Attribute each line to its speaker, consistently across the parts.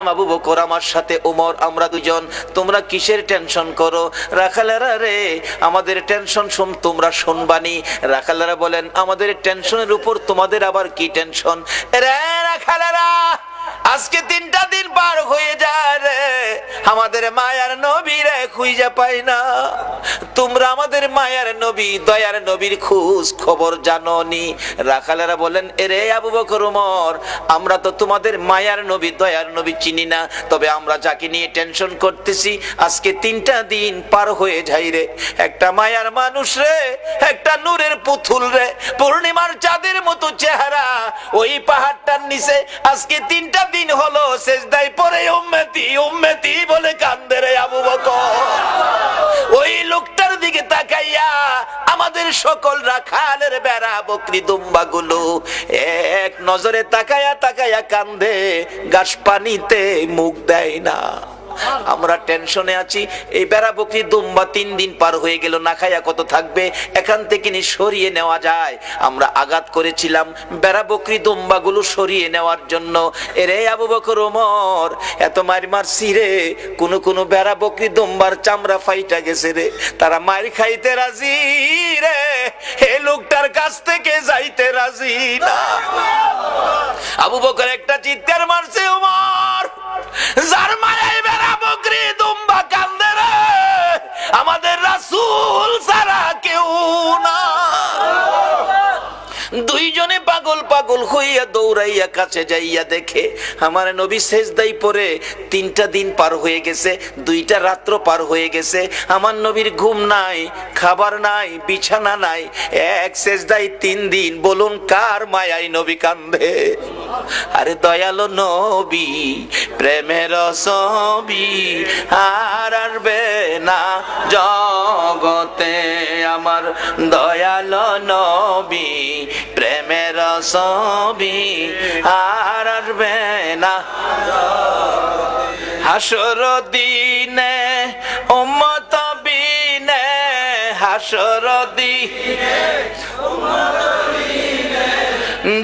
Speaker 1: আবু বকর আমার সাথে উমর আমরা দুজন তোমরা কিসের টেনশন করো? রাখালারা রে, আমাদের টেনশন শুন, তোমরা শুনবানি। রাখালেরা বলেন, আমাদের টেনশনের উপর তোমাদের আবার কি টেনশন? রে রাখালেরা! আজকে তিনটা দিন পার হয়ে যায় রে। আমাদের মায়ার নবী রে, খুঁজে পাই না। তোমরা আমাদের মায়ার নবী, দয়ার নবীর খোঁজ খবর জানো নি রাখালেরা বলেন, এরে আবু বকর উমর আমরা তো তোমাদের মায়ার নবী, দয়ার নবী চিনি না। তবে আমরা যাকে নিয়ে টেনশন করতেছি, আজকে তিনটা দিন পার হয়ে যাই রে। একটা মায়ার মানুষ রে, একটা নূরের পুতুল রে। পূর্ণিমার চাঁদের মতো চেহারা, ওই পাহাড়টার নিচে আজকে তিনটা দিন হলো শেষদাই পরে উম্মেতি উম্মেতি বলে কান্দে রে আবু বকর। ওই লোকটার দিকে তাকাইয়া আমাদের সকল রাখালের বেড়া, বকরি দুম্বা গুলো এক নজরে তাকায়া তাকায়া কান্দে, গাছ পানিতে মুখ দেয় না। আমরা টেনশনে আছি। এই বেড়া বকরি দুম্বা তিন দিন পার হয়ে গেল, না খায়া কত থাকবে? এখান থেকে নি সরিয়ে নেওয়া যায়। আমরা আঘাত করেছিলাম বেড়া বকরি দুম্বা গুলো সরিয়ে নেওয়ার জন্য। এরে আবু বকর ওমর, এত মার মারছি রে। কোন কোন বেড়া বকরি দুম্বার চামড়া ফাইটা গেছে রে। তারা মার খাইতে রাজি রে। হে লোকটার কাছ থেকে যাইতে রাজি না। আবু বকর একটা চিৎকার মারছে, ওমর। যার মায়ের বেড়া বকরি দুম্বা কান্দে আমাদের রাসুল সারা কেউ না দুইজনে পাগল পাগল হইয়া দৌড়াইয়া কাছে যাইয়া দেখে আমার নবী শেষদাই পরে তিনটা দিন পার হয়ে গেছে, দুইটা রাত্র পার হয়ে গেছে। আমার নবীর ঘুম নাই, খাবার নাই, বিছানা নাই। এক শেষদাই তিন দিন বলুন কার মায়াই নবী কান্দে? আরে দয়ালো নবী, প্রেমের ছবি আর আসবে না জগতে। আমার দয়ালো নবী প্রেমের ছবি আর না। হাসর দিনে, উম্মত বিনে হাসর দিনে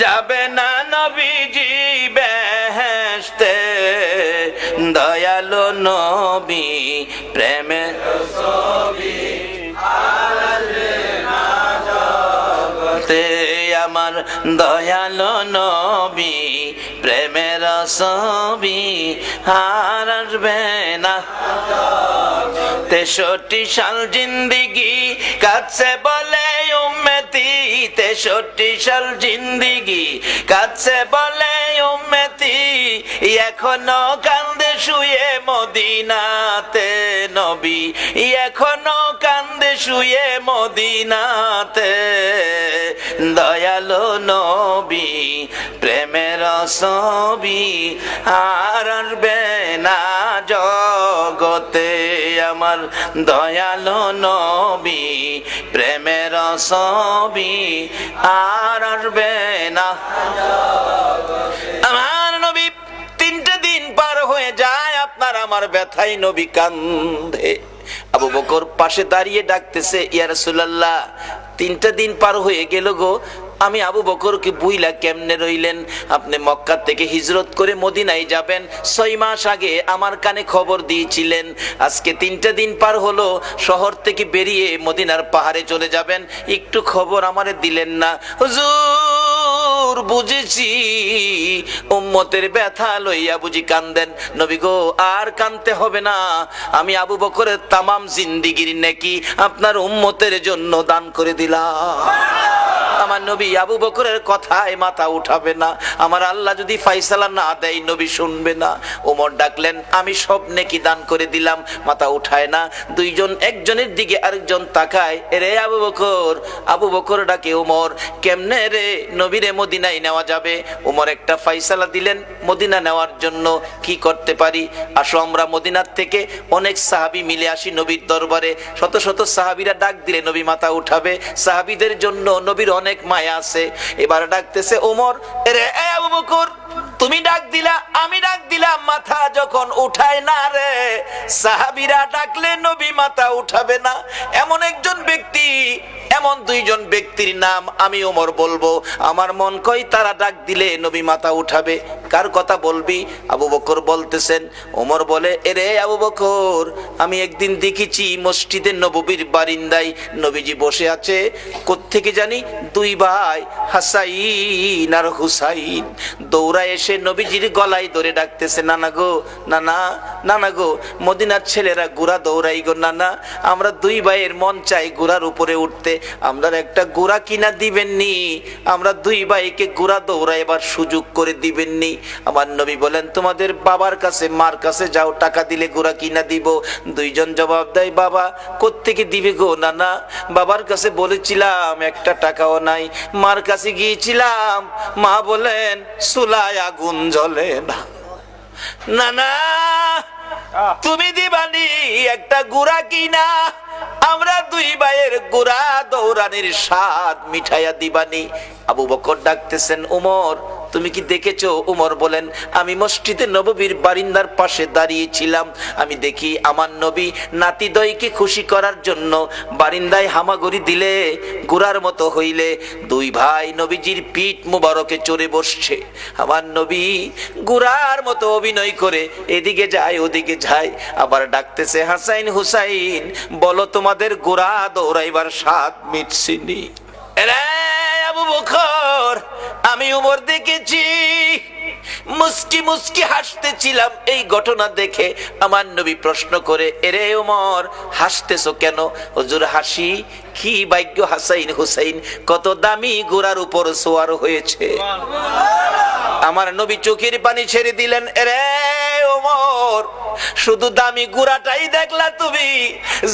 Speaker 1: যাবে না নবীজি বেহেশতে, দয়ালো নবী প্রেমে তে আমার দয়ালো নবী, প্রেমের আর আসবে না। তেষট্টি সাল জিন্দিগি কাছে বলে উম্মতি, তেষট্টি সাল জিন্দিগি কাছে বলে উম্মতি, এখনও কান্দে শুয়ে মদিনাতে নবী, এখনও কান্দে শুয়ে মদিনাতে। দয়ালো নবী, প্রেমের ছবি আর আসবে না জগতে। আমার দয়ালো নবী, প্রেমের ছবি আর আসবে না আমার নবী তিনটে দিন পার হয়ে যায়, আপনার আমার ব্যথাই নবী কান্দে। আবু বকর পাশে দাঁড়িয়ে ডাকতেছে, ইয়া রাসূলুল্লাহ তিনটা দিন পার হয়ে গেল গো। আমি আবু বকরকে বুইলা কেমনে রইলেন? আপনি মক্কা থেকে হিজরত করে মদিনায় যাবেন। ছয় মাস আগে আমার কানে খবর দিয়েছিলেন। আজকে তিনটা দিন পার হলো, শহর থেকে বেরিয়ে মদিনার পাহাড়ে চলে যাবেন। একটু খবর আমারে দিলেন না। হুজুর! বুঝেছি। উম্মতের ব্যথা লইয়া বুঝি কান্দেন। নবী গো, আর কানতে হবে না। আমি আবু বকরের তামাম জিন্দিগির নাকি আপনার উম্মতের জন্য দান করে দিলাম। আমার নবী আবু বকরের কথায় মাথা উঠাবে না। আমার আল্লাহ যদি ফাইসালা না দেয়, নবী শুনবে না। ওমর ডাকলেন, আমি সব নেকি দান করে দিলাম। মাথা উঠায় না। দুইজন, একজনের দিকে আরেকজন তাকায়। রে আবু বকর আবু বকর ডাকে, ওমর, কেমনে রে নবীরে মদিনায় নেওয়া যাবে। ওমর একটা ফাইসালা দিলেন, মদিনা নেওয়ার জন্য কি করতে পারি? আসো আমরা মদিনার থেকে অনেক সাহাবি মিলে আসি নবীর দরবারে। শত শত সাহাবিরা ডাক দিলে নবী মাথা উঠাবে। সাহাবিদের জন্য নবীর অনেক মায়া আছে। এবার ডাকতেছে ওমর রে আবু তুমি ডাক দিলা, আমি ডাক দিলাম মাথা যখন উঠায় না রে, সাহাবিরা ডাকলে নবী মাথা উঠাবে না। এমন একজন ব্যক্তি এমন দুইজন ব্যক্তির নাম আমি ওমর বলব। আমার মন কই তারা ডাক দিলে নবী মাথা উঠাবে। কার কথা বলবি? আবু বকর বলতেছেন, ওমর বলে, এরে আবু বকর, আমি একদিন দেখেছি মসজিদে নববীর বারিন্দায় নবীজি বসে আছে। কোত্থেকে জানি? দুই ভাই, হাসাইন আর হুসাইন। দৌড়া এসে নবীজির গলায় ধরে ডাকতেছে, নানা গো, নানা নানা গো, মদিনার ছেলেরা গুড়া দৌড়াই গো, নানা। আমরা দুই ভাইয়ের মন চাই গুড়ার উপরে উঠতে। আমরা একটা গুড়া কিনা দিবেননি আমরা দুই ভাইকে গোড়া দৌড়া এবার সুযোগ করে দিবেননি। আমার নবী বলেন তোমাদের বাবার কাছে মার কাছে যাও টাকা দিলে গুড়া কিনা দিব। দুইজন জবাব দেয় বাবা কোত্থেকে দিবে গো নানা? বাবার কাছে বলেছিলাম একটা টাকাও নাই। মার কাছে গিয়েছিলাম মা বলেন সুলায় আগুন জ্বলে না। না না তুমি দিবানি একটা গুড়া কিনা। আমরা দুই ভাইয়ের গোড়া দৌড়ানির স্বাদ মিঠাইয়া দিবানি। আবু বকর ডাকতেছেন উমর তুমি কি দেখেছ? উমর বলেন, আমি মসজিদে নববীর বারিন্দার পাশে দাঁড়িয়েছিলাম। আমি দেখি আমার নবী নাতিদয়কে খুশি করার জন্য বারিন্দায় হামাগুড়ি দিলে, গুড়ার মতো হইলে। দুই ভাই নবীজির পিঠ মুবারকে চড়ে বসছে। আমার নবী গুড়ার মতো অভিনয় করে এদিকে যায়, ওদিকে যায়। আবার ডাকতেছে, হাসাইন হুসাইন, বলো তোমাদের গোড়া দৌড়াইবার স্বাদ মিটছিনি এরে আবু বকর আমি উমর দেখেছি। মুস্কি মুস্কি হাসতেছিলাম এই ঘটনা দেখে। আমার নবী প্রশ্ন করে এরে উমর হাসতেছো কেন? হুজুর হাসি? কি ভাগ্য হাসাইন হুসাইন কত দামি গোড়ার উপর সোয়ার হয়েছে। আমার নবী চোখের পানি ছেড়ে দিলেন এরে ওমর শুধু দামি গুড়াটাই দেখলা তুমি,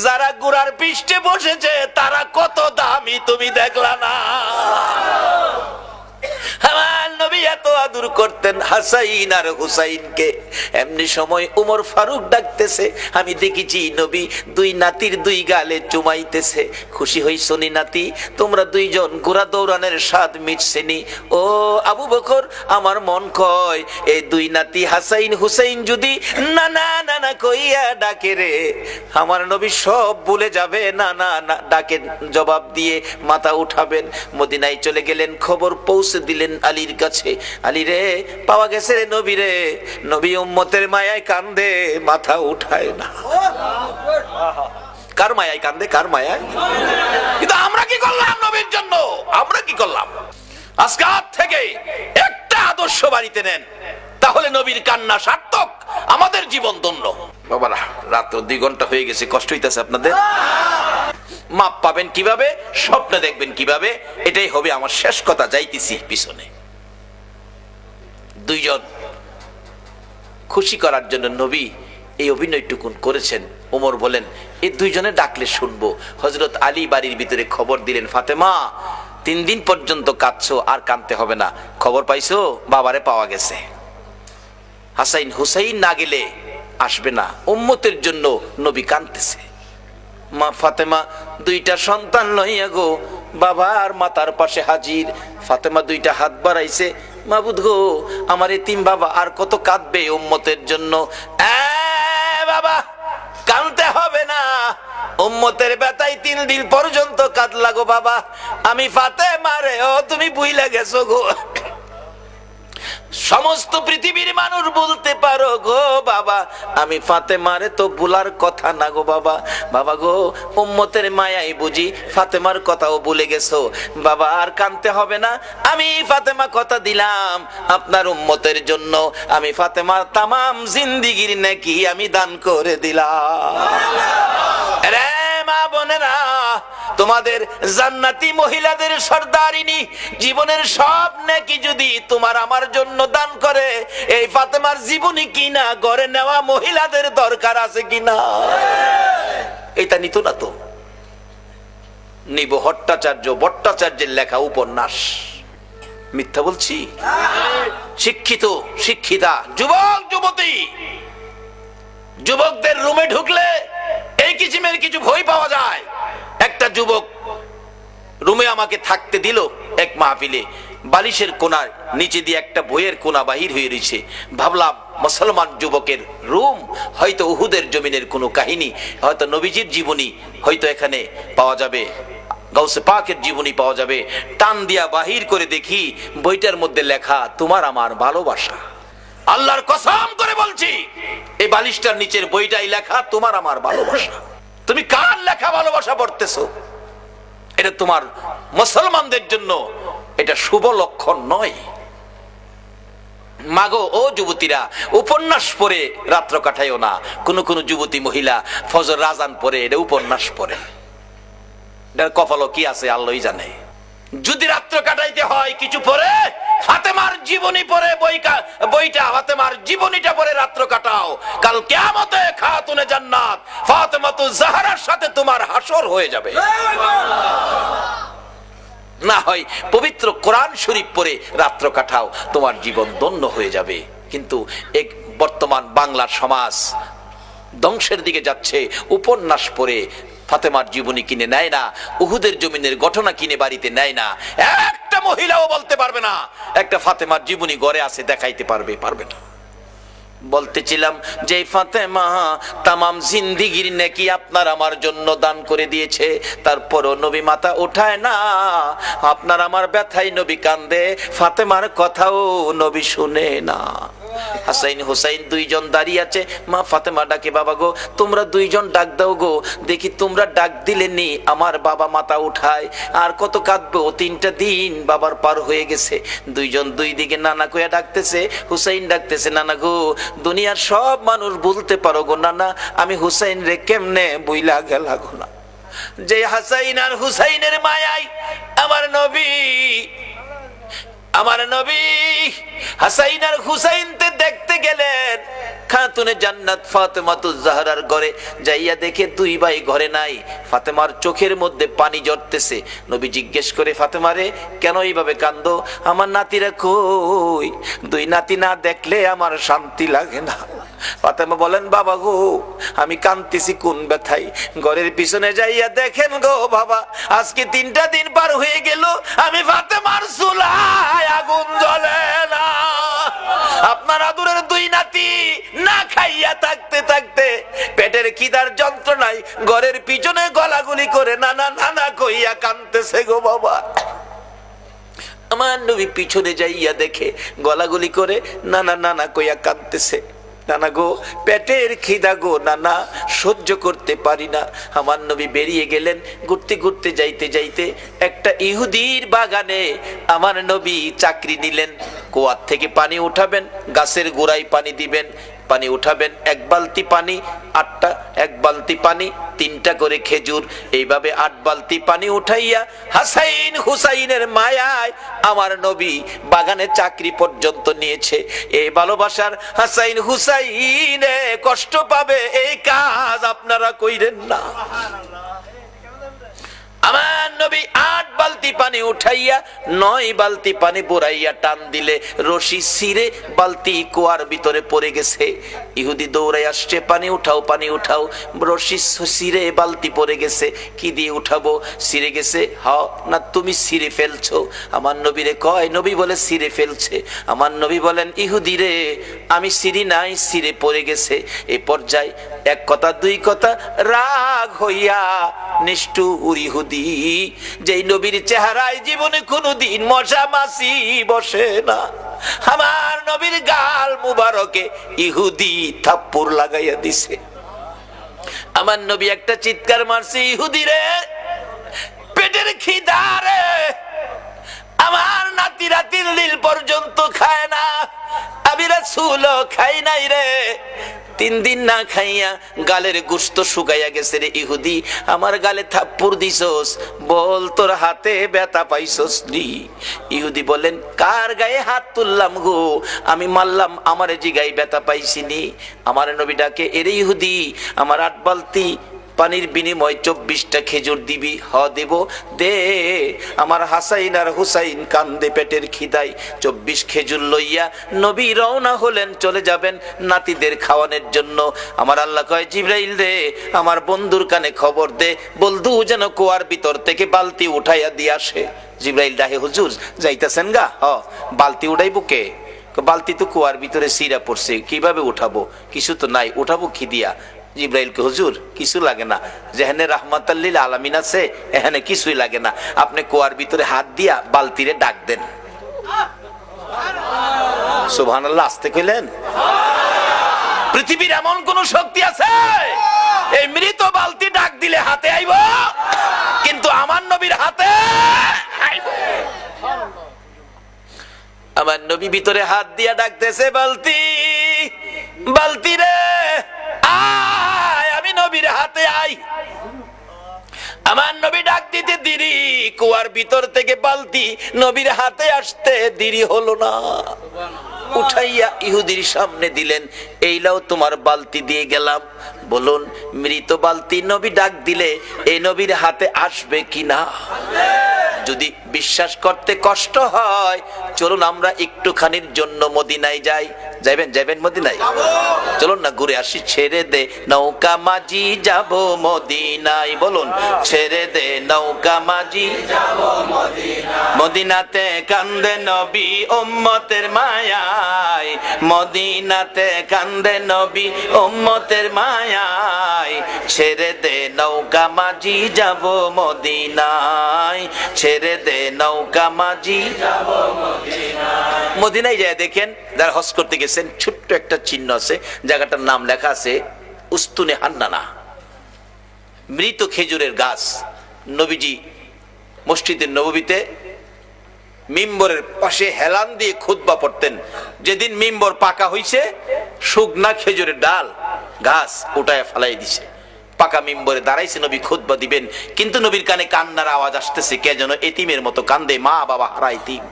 Speaker 1: যারা গুড়ার পৃষ্ঠে বসেছে, তারা কত দামি তুমি দেখলা না। আমি দেখেছি নবী দুই নাতির দুই গালে চুমাইতেছে। খুশি হই শনি নাতি? তোমরা দুইজন ঘোড়া দৌড়ানের স্বাদ মিটছেনি ও আবু বকর, আমার মন কয় এই দুই নাতি হাসাইন হুসাইন যদি না না না না কইয়া ডাকে রে, আমার নবী সব ভুলে যাবে না না না ডাকে জবাব দিয়ে মাথা উঠাবেন। মদিনায় চলে গেলেন, খবর পৌঁছে দিলেন আলীর কাছে। আলী রে, পাওয়া গেছে রে নবী রে। নবী উম্মতের মায়ায় কান্দে, মাথা উঠায় না। কার মায়ায় কান্দে, কার মায়ায়? কিন্তু আমরা কি করলাম নবীর জন্য? আমরা কি করলাম? আজকে আজ থেকে একটা আদর্শ বাড়িতে নেন, তাহলে নবীর কান্না সার্থক, আমাদের জীবন ধন্য। বাবারা, রাত্র দুই ঘণ্টা হয়ে গেছে, কষ্ট হইতেছে আপনাদের? মাপ পাবেন কীভাবে, স্বপ্নে দেখবেন কীভাবে, এটাই হবে আমার শেষ কথা, যাইতেছি পিছনে। দুইজন খুশি করার জন্য নবী এই অভিনয়টুকুন করেছেন। ওমর বলেন এই দুইজনে ডাকলে শুনব। হজরত আলী বাড়ির ভিতরে খবর দিলেন, ফাতেমা, তিন দিন পর্যন্ত কাঁদছো, আর কাঁদতে হবে না। খবর পাইছো? বাবারে পাওয়া গেছে। হাসাইন হুসাইন না গেলে আসবে না। উম্মতের জন্য নবী কাঁদতেছে। মা ফাতেমা দুইটা সন্তান লইয়া গো, বাবা আর মাতার পাশে হাজির। ফাতেমা দুইটা হাত বাড়াইছে, মাবুদ গো, আমার এতিম বাবা আর কত কাঁদবে উম্মতের জন্য? বাবা, কানতে হবে না, উম্মতের বেতাই তিন দিন পর্যন্ত কাঁদলা গো বাবা। আমি ফাতে মারে ও তুমি বুইলা গেছো গো। সমস্ত পৃথিবীর মানুষ বলতে পারো গো বাবা। আমি ফাতেমারে তো ভুলার কথা না গো বাবা। বাবা গো, উম্মতের মায়াই বুঝি, ফাতেমার কথাও ভুলে গেছো। বাবা, আর কানতে হবে না। আমি ফাতেমা কথা দিলাম আপনার উম্মতের জন্য। আমি ফাতেমার তামাম জিন্দিগির নাকি আমি দান করে দিলাম। রে মা বোনেরা তোমাদের জান্নাতি মহিলাদের সর্দারিনী, জীবনের সব নাকি যদি তোমার আমার জন্য দান করে, এই ফাতেমার জীবনী কিনা, গড়ে নেওয়া মহিলাদের দরকার আছে কিনা? এটা নিত না তো। নিব ভট্টাচার্য ভট্টাচার্যের লেখা উপন্যাস। মিথ্যা বলছি? শিক্ষিত, শিক্ষিতা, যুবক, যুবতী। যুবকদের রুমে ঢুকলে এই কিসিমের কিছু ভয় পাওয়া যায়। একটা যুবক রুমে আমাকে থাকতে দিল এক মাহফিলে। বালিশের কোনার নিচে দিয়ে একটা বইয়ের কোনা বাহির হয়ে রয়েছে। ভাবলাম, মুসলমান যুবকের রুম, হয়তো উহুদের জমিনের কোনো কাহিনী, হয়তো নবীজির জীবনী হয়তো এখানে পাওয়া যাবে। গাউসে পাকের জীবনী পাওয়া যাবে। টান দিয়া বাহির করে দেখি, বইটার মধ্যে লেখা, তোমার আমার ভালোবাসা। আল্লাহর কসম করে বলছি এই বালিশটার নিচের বইটাই লেখা, তোমার আমার ভালোবাসা। তুমি কার লেখা ভালোবাসা পড়তেছ? এটা তোমার মুসলমানদের জন্য এটা শুভ লক্ষণ নয়। মাগো, ও যুবতীরা, উপন্যাস পড়ে রাত্র কাটাইও না। কোন কোন যুবতী মহিলা ফজর রাজান পরে এটা উপন্যাস পড়ে। এটার কপালও কি আছে, আল্লাহই জানে। যদি রাত্র কাটাইতে হয় কিছু পরে, ফাতেমার জীবনী পরে বই কা- বইটা, ফাতেমার জীবনীটা পরে রাত্র কাটাও। কাল কেয়ামতে খাতুনে জান্নাত, ফাতেমাতু জাহরার সাথে তোমার হাসর হয়ে যাবে। না হয় পবিত্র কোরআন শরীফ পরে রাত্র কাটাও, তোমার জীবন ধন্য হয়ে যাবে। কিন্তু এক বর্তমান বাংলার সমাজ ধ্বংসের দিকে যাচ্ছে, উপন্যাস পড়ে ফাতেমার জীবনী কিনে নেয় না, উহুদের জমিনের ঘটনা কিনে বাড়িতে নেয় না। একটা মহিলাও বলতে পারবে না। একটা ফাতেমার জীবনী গড়ে আছে দেখাইতে পারবে পারবে না। বলতেছিলাম, যে ফাতেমা, তামাম জিন্দিগির নাকি আপনার আমার জন্য দান করে দিয়েছে। তারপরও নবী মাথা উঠায় না। আপনার আমার ব্যথাই নবী কান্দে। ফাতেমার কথাও নবী শুনে না। হাসাইন হুসাইন দুইজন দাঁড়িয়ে আছে। মা ফাতেমা ডাকে, বাবা গো, তোমরা দুইজন ডাক দাও গো। দেখি তোমরা ডাক দিলে নি, আমার বাবা মাথা উঠায়। আর কত কাঁদবে ও তিনটা দিন বাবার পার হয়ে গেছে। দুইজন দুই দিকে নানা কইয়া ডাকতেছে, হুসাইন ডাকতেছে, নানা গো, দুনিয়ার সব মানুষ বলতে পারো গো, নানা, আমি হুসাইন রে কেমনে বইলা গেলা গো, না। যে হাসাইন আর হুসাইনের মায়াই আমার নবী আমার নবী, হাসাইন আর হুসাইনতে দেখতে গেলেন। খাতুনে জান্নাত ফাতেমাতুজ জাহরার ঘরে যাইয়া দেখে দুই ভাই ঘরে নাই। ফাতেমার চোখের মধ্যে পানি জড়তেছে নবী জিজ্ঞেস করে ফাতেমারে কেন এইভাবে কান্দ? আমার নাতিরা কই? দুই নাতি না দেখলে আমার শান্তি লাগে না। ফাতেমা বলেন, বাবা গো, আমি কান্তিছি কোন ব্যথাই ঘরের পিছনে যাইয়া দেখেন গো বাবা, আজকে তিনটা দিন পার হয়ে গেল, আমি ফাতেমার চুলায় আগুন জ্বলে না। আপনার আদুরের দুই নাতি না খাইয়া থাকতে থাকতে পেটের খিদার যন্ত্রণায় ঘরের পিছনে গলাগুলি করে নানা নানা কইয়া কানতেছে গো বাবা। আমার নবী পিছনে যাইয়া দেখে গলাগুলি করে নানা নানা কইয়া কাঁদতেছে। নানা গো, পেটের খিদা গো, নানা, সহ্য করতে পারি না। আমার নবী বেরিয়ে গেলেন, ঘুরতে ঘুরতে যাইতে যাইতে একটা ইহুদির বাগানে আমার নবী চাকরি নিলেন। কুয়ার থেকে পানি উঠাবেন, গাছের গোড়ায় পানি দিবেন পানি উঠাবেন, এক বালতি পানি, আটটা, এক বালতি পানি, তিনটা করে খেজুর। এইভাবে আট বালতি পানি উঠাইয়া হাসাইন হুসাইনের মায়ায় আমার নবী বাগানে চাকরি পর্যন্ত নিয়েছে। এই ভালোবাসার হাসাইন হুসাইনে কষ্ট পাবে, এই কাজ আপনারা কইরেন না। আমার নবী আট বালতি পানি উঠাইয়া, নয় বালতি পানি বুড়াইয়া টান দিলে, রশি সিরে বালতি কুয়ার ভিতরে পড়ে গেছে। ইহুদি দৌড়াই আসছে, পানি উঠাও পানি উঠাও, রশি সিরে বালতি পড়ে গেছে। কি দিয়ে উঠাবো? সিরে গেছে হ না তুমি সিরে ফেলছো। আমার নবীরে কয়, নবী বলে সিরে ফেলছে। আমার নবী বলেন, ইহুদি রে আমি সিরি নাই সিরে পড়ে গেছে। এ পর্যায়ে এক কথা, দুই কথা, রাগ হইয়া নিষ্ঠুর ইহুদি, যেই নবীর চেহারায় জীবনে কোনোদিন মশা মাসি বসে না, আমার নবীর গাল মুবারকে ইহুদি থাপ্পড় লাগাইয়া দিছে। আমার নবী একটা চিৎকার মারছে, ইহুদি রে, পেটের খিদারে আমার নাতি রাতির লীল পর্যন্ত খায় না। আমি রাসূল খাই নাই রে। তিন দিন না খাইয়া গালের গুস্ত শুকাইয়া গেছে রে ইহুদি। আমার গালে থাপ্পুর দিছস, বল তোর হাতে ব্যথা পাইছস নি ইহুদি বলেন কার গায়ে হাত তুললাম গো? আমি মারলাম, আমার জিগাই ব্যথা পাইছিনি আমার নবীটাকে এরে ইহুদি, আমার আট বালতি পানির বিনিময় চব্বিশটা খেজুর দিবি, হ দেব, দে। আমার হাসাইন আর হুসাইন কান্দে পেটের খিদাই চব্বিশ খেজুর লইয়া নবী রওনা হলেন, চলে যাবেন নাতিদের খাওয়ানোর জন্য। আমার আল্লাহ কয়, জিব্রাইল দে, আমার বন্ধুর কানে খবর দে। বলদু যেন কুয়ার ভিতর থেকে বালতি উঠাইয়া দিয়ে আসে। জিব্রাইল ডাহে হুজুর, যাইতেছেন গা? হ, বালতি উঠাইবো কে? বালতি তো কুয়ার ভিতরে সিরা পড়ছে, কীভাবে উঠাবো? কিছু তো নাই, উঠাবো কি দিয়া জিব্রাইলকে, হুজুর, কিছু লাগে না। যেখানে রাহমাতাল্লিল আলামিন আছে এখানে কিছুই লাগে না। আপনি কুয়ার ভিতরে হাত দিয়া বালতিরে ডাক দেন। সুবহানাল্লাহ, আসতে কইলেন পৃথিবীর এমন কোন শক্তি আছে? এই মৃত বালতি ডাক দিলে হাতে আইব? কিন্তু আমার নবীর হাতে আমার নবী ভিতরে হাত দিয়া ডাকতেছে, বালতি বালতি রে আমি নবীর হাতে আই। আমার নবী ডাক দিতে দেরি, কুয়ার ভিতর থেকে বালতি নবীর হাতে আসতে দেরি হলো না। উঠাইয়া ইহুদির সামনে দিলেন এইলাও তোমার বালতি দিয়ে গেলাম। বলুন, মৃত বালতি নবী ডাক দিলে, এই নবীর হাতে আসবে কিনা? যদি বিশ্বাস করতে কষ্ট হয়। চলুন আমরা একটুখানির জন্য মদিনায় যাই। যাইবেন যাইবেন মদিনায়? চলুন না, ঘুরে আসি, ছেড়ে দে নৌকা মাঝি, যাব মদিনায়। বলুন, ছেড়ে দে নৌকা মাঝি মদিনাতে কান্দে নবী উম্মতের মায়ায়। মদিনাতে কান্দে নবী উম্মতের মায়ায়। ছেড়ে দে নৌকা মাঝি, যাব মদিনায়। ছেড়ে দে নৌকা মাঝি। মদিনায় যায় দেখেন, যারা করতে গেছেন, ছোট্ট একটা চিহ্ন আছে, জায়গাটার নাম লেখা আছে, উস্তুনে হান্নানা। মৃত খেজুরের গাছ। নবীজি মসজিদের নবীতে মিম্বরের পাশে হেলান দিয়ে খুতবা পড়তেন। যেদিন মিম্বর পাকা হইছে, শুকনা খেজুরের ডাল গাছ উঠায় ফালাই দিছে। পাকা মিম্বরে দাঁড়াইছে, নবী খুতবা দিবেন। কিন্তু নবীর কানে কান্নার আওয়াজ আসতেছে, কে যেন এতিমের মতো কান্দে, মা বাবা হারা এতিম।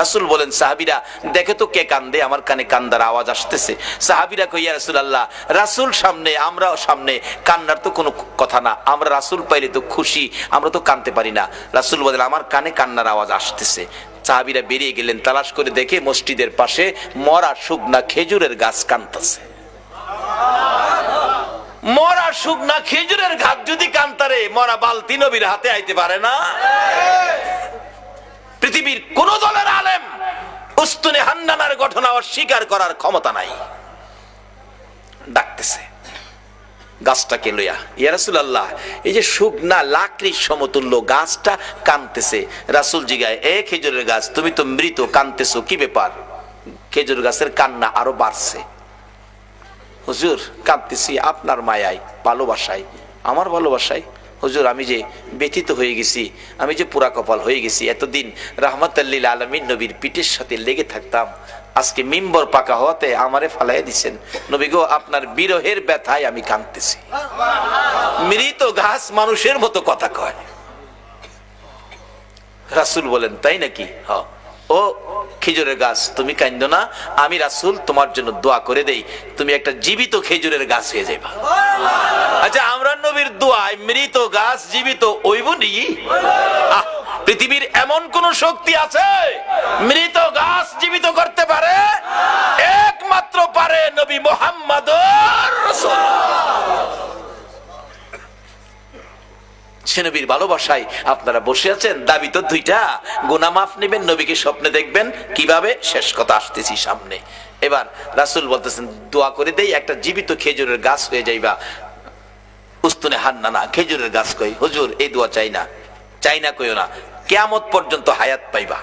Speaker 1: রাসুল বলেন, সাহাবিরা, দেখে তো কে কান্দে, আমার কানে কান্দার আওয়াজ আসতেছে। সাহাবিরা কইয়া রাসুল আল্লাহ রাসুল সামনে, আমরাও সামনে, কান্নার তো কোনো কথা না। আমরা রাসুল পাইলে তো খুশি, আমরা তো কানতে পারি না। রাসুল বলেন, আমার কানে কান্নার আওয়াজ আসতেছে। সাহাবিরা বেরিয়ে গেলেন, তালাশ করে দেখে মসজিদের পাশে মরা শুকনা খেজুরের গাছ কানতেছে। মরা শুকনা খেজুরের ঘাট যদি কান্তারে, মরা বালতি নবীর হাতে আইতে পারে না। পৃথিবীর কোন দলের আলেম উস্তুনে হান্নানার ঘটনা অস্বীকার করার ক্ষমতা নাই। ডাকতেছে। গাছটাকে লইয়া, ইয়া রাসুল আল্লাহ এই যে শুকনা লাকড়ির সমতুল্য গাছটা কানতেছে। রাসুল জিগায়, এ খেজুরের গাছ, তুমি তো মৃত, কানতেছো, কি ব্যাপার? খেজুর গাছের কান্না আরও বাড়ছে। হুজুর, কাঁদতেছি আপনার মায়ায়, ভালোবাসায়। আমার ভালোবাসায়? হুজুর, আমি যে ব্যথিত হয়ে গেছি, আমি যে পুরা কপাল হয়ে গেছি, এতদিন রাহমাতাল্লিল আলমিন নবীর পিঠের সাথে লেগে থাকতাম। আজকে মিম্বর পাকা হওয়াতে আমারে ফালাই দিছেন। নবী গো, আপনার বিরহের ব্যথায় আমি কাঁদতেছি। মৃত ঘাস মানুষের মতো কথা কয়। রাসুল বলেন, তাই নাকি? হ ও খেজুরের গাছ, তুমি কান্দ না, আমি রাসুল তোমার জন্য দোয়া করে দেই। তুমি একটা জীবিত খেজুরের গাছ হয়ে যাইবা। আচ্ছা আমরা নবীর দোয়ায় মৃত গাছ জীবিত ওইব নি? পৃথিবীর এমন কোন শক্তি আছে? মৃত গাছ জীবিত করতে পারে? একমাত্র পারে নবী মোহাম্মদ নবীর ভালোবাসায় আপনারা বসে আছেন, দাবি তো দুইটা। গোনা মাফ নেবেন, নবীকে স্বপ্নে দেখবেন। কীভাবে? শেষ কথা, আসতেছি সামনে। এবার রাসুল বলতেছেন, দোয়া করে দেই, একটা জীবিত খেজুরের গাছ হয়ে যাইবা। উস্তুনে হান না, খেজুরের গাছ কই? হুজুর, এই দোয়া চাই না। চাই না কইও না। কেয়ামত পর্যন্ত হায়াত পাইবা।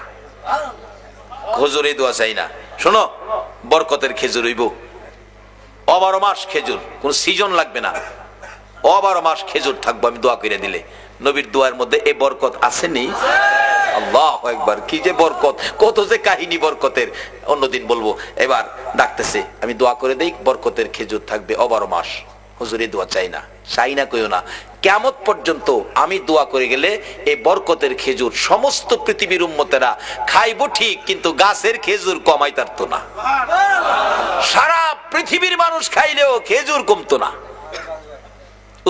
Speaker 1: হুজুর, এই দোয়া চাই না। শোনো, বরকতের খেজুর হইব। অবারো মাস খেজুর, কোন সিজন লাগবে না। অবারো মাস খেজুর থাকব, আমি দোয়া করে দিলে। নবীর দোয়ার মধ্যে এই বরকত আসেনি? একবার কি যে বরকত, কত যে কাহিনী বরকতের। অন্যদিন বলব, এবার ডাকতেছে, আমি দোয়া করে দেই, বরকতের খেজুর থাকবে অবারো মাস। হুজুর দোয়া চাই না চাই না কইও না। কেমত পর্যন্ত আমি দোয়া করে গেলে এই বরকতের খেজুর সমস্ত পৃথিবীর উন্মতেরা খাইব ঠিক, কিন্তু গাছের খেজুর কমাই তারতো না। সারা পৃথিবীর মানুষ খাইলেও খেজুর কমতো না।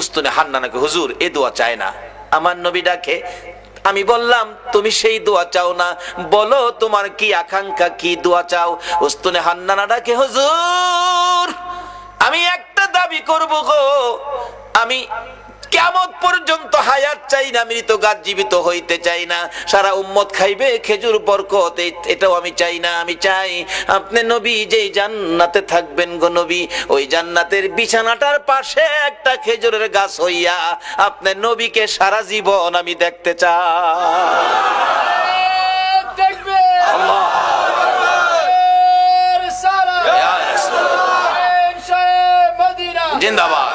Speaker 1: উস্তুনে হান্নানাকে হুজুর, এ দোয়া চায় না। আমার নবী ডাকে, আমি বললাম, তুমি সেই দোয়া চাও না। বলো, তোমার কি আকাঙ্ক্ষা, কি দোয়া চাও? উস্তুনে হান্নানা ডাকে, হুজুর, আমি একটা দাবি করব গো। আমি কেমন পর্যন্ত হায়াত চাই না মৃত গাছ জীবিত হইতে চাই না। সারা উম্মত খাইবে খেজুর বরকত এটাও আমি চাই না আমি চাই। আপনি নবী যেই জান্নাতে থাকবেন গো নবী ওই জান্নাতের বিছানাটার পাশে একটা খেজুরের গাছ হইয়া আপনার নবীকে সারা জীবন আমি দেখতে চাই। আল্লাহ জিন্দাবাদ।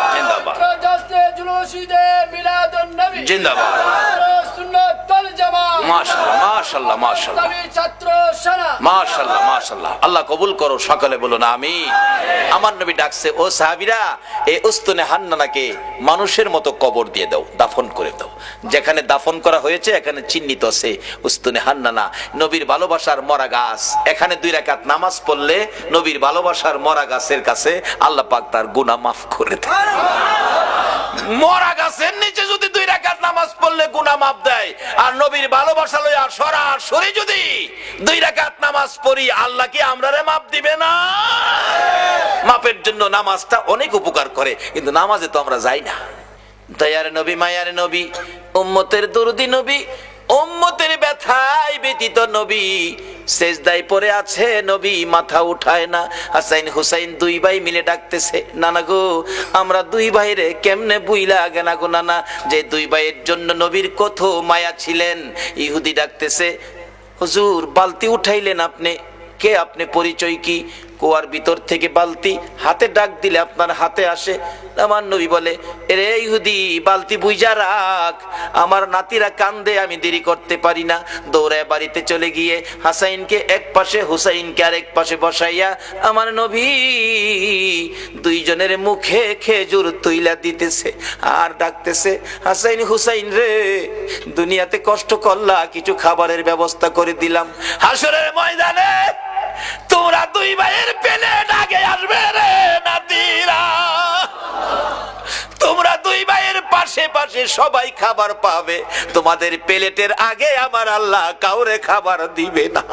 Speaker 1: হান্নানাকে মানুষের মতো কবর দিয়ে দাও, দাফন করে দাও। যেখানে দাফন করা হয়েছে, এখানে চিহ্নিত আছে, উস্তুনে হান্নানা নবীর ভালোবাসার মরা গাছ। এখানে দুই রাকাত নামাজ পড়লে নবীর ভালোবাসার মরা গাছের কাছে আল্লাহ পাক তার গুনাহ মাফ করে দেয় মরা গাছের নিচে যদি দুই নামাজ পড়লে গুনা মাপ দেয়। আর নবীর ভালোবাসা লইয়া সরাসরি যদি দুই রাকাত নামাজ পড়ি, আল্লাহ কি আমরারে মাপ দিবে না? মাপের জন্য নামাজটা অনেক উপকার করে, কিন্তু নামাজে তো আমরা যাই না। দয়ার নবী, মায়ার নবী, উম্মতের দুরুদি নবী উম্মতের ব্যথায় ব্যতীত নবী সেজদায় পড়ে আছে, নবী মাথা উঠায় না। হাসাইন হুসাইন দুই ভাই মিলে ডাকতেছে, নানা গো, আমরা দুই ভাইরে কেমনে বুইলা আগে না গো নানা? যে দুই ভাইয়ের জন্য নবীর কত মায়া ছিলেন। ইহুদি ডাকতেছে, হুজুর, বালতি উঠাইলেন আপনি। কে আপনি, পরিচয় কি? কুয়ার ভিতর থেকে বালতি হাতে ডাক দিলে আপনার হাতে আসে। আমার নবী বলে রে ইহুদি, বালতি বুঝা রাখ। আমার নাতিরা কান্দে, আমি দেরি করতে পারি না। দৌড়ায় বাড়িতে চলে গিয়ে হাসাইনকে এক পাশে, হুসাইনকে আরেক পাশে বসাইয়া আমার নবী দুইজনের মুখে খেজুর তুইলা দিতেছে আর ডাকতেছে, হাসাইন, হুসাইন রে, দুনিয়াতে কষ্ট করলা, কিছু খাবারের ব্যবস্থা করে দিলাম। হাসরের ময়দানে তোমরা দুই ভাইয়ের পেলে ডাকে আসবে রে নাতিরা। তোমরা দুই ভাইয়ের পাশে পাশে সবাই খাবার পাবে। তোমাদের প্লেটের আগে আমার আল্লাহ কাউরে খাবার দিবে না।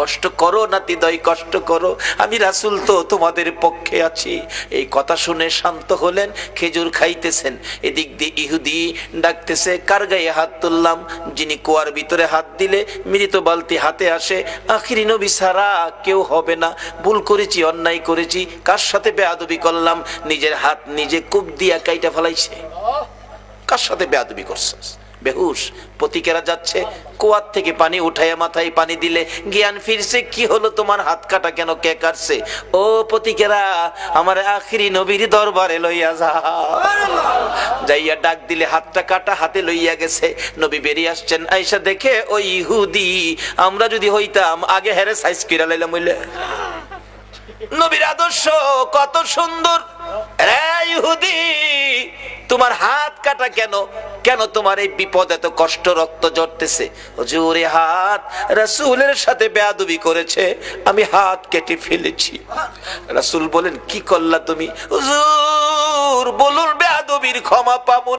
Speaker 1: কষ্ট করো নাতি দয় কষ্ট করো। আমি রাসুল তো তোমাদের পক্ষে আছি। এই কথা শুনে শান্ত হলেন, খেজুর খাইতেছেন। এদিক দিয়ে ইহুদি ডাকতেছে, কার গায়ে হাত তুললাম? যিনি কুয়ার ভিতরে হাত দিলে মৃত বালতি হাতে আসে, আখিরি নবী সারা কেউ হবে না। ভুল করেছি, অন্যায় করেছি, কার সাথে বেয়াদবি করলাম? নিজের হাত নিজে কূপ দিয়া কাইটা ফেলাইছে। কার সাথে বেয়াদবি করছিস? বেহুশ প্রতিকেরা যাচ্ছে, কুয়ার থেকে পানি উঠাইয়া মাথায় পানি দিলে জ্ঞান ফিরছে, কি হলো তোমার হাত কাটা কেন, কে কাটছে? ও প্রতিকেরা আমার আখিরি নবীর দরবারে লইয়া যা যাইয়া ডাক দিলে হাতটা কাটা, হাতে লইয়া গেছে। নবী বেরিয়ে আসছেন, আইসা দেখে ওই ইহুদি, আমরা যদি হইতাম, আগে হেরে সাইজ কিরা লাইলাম হইলে। নবীর আদর্শ কত সুন্দর। রে ইহুদি তোমার হাত কাটা কেন? কেন তোমার এই বিপদ এত কষ্ট রক্ত জড়তেছে হুজুরে হাত রাসূলের সাথে বেয়াদবি করেছে, আমি হাত কেটে ফেলেছি। রাসূল বলেন, কি করলা তুমি? হুজুর, বলুন, বেয়াদবির ক্ষমা পাবো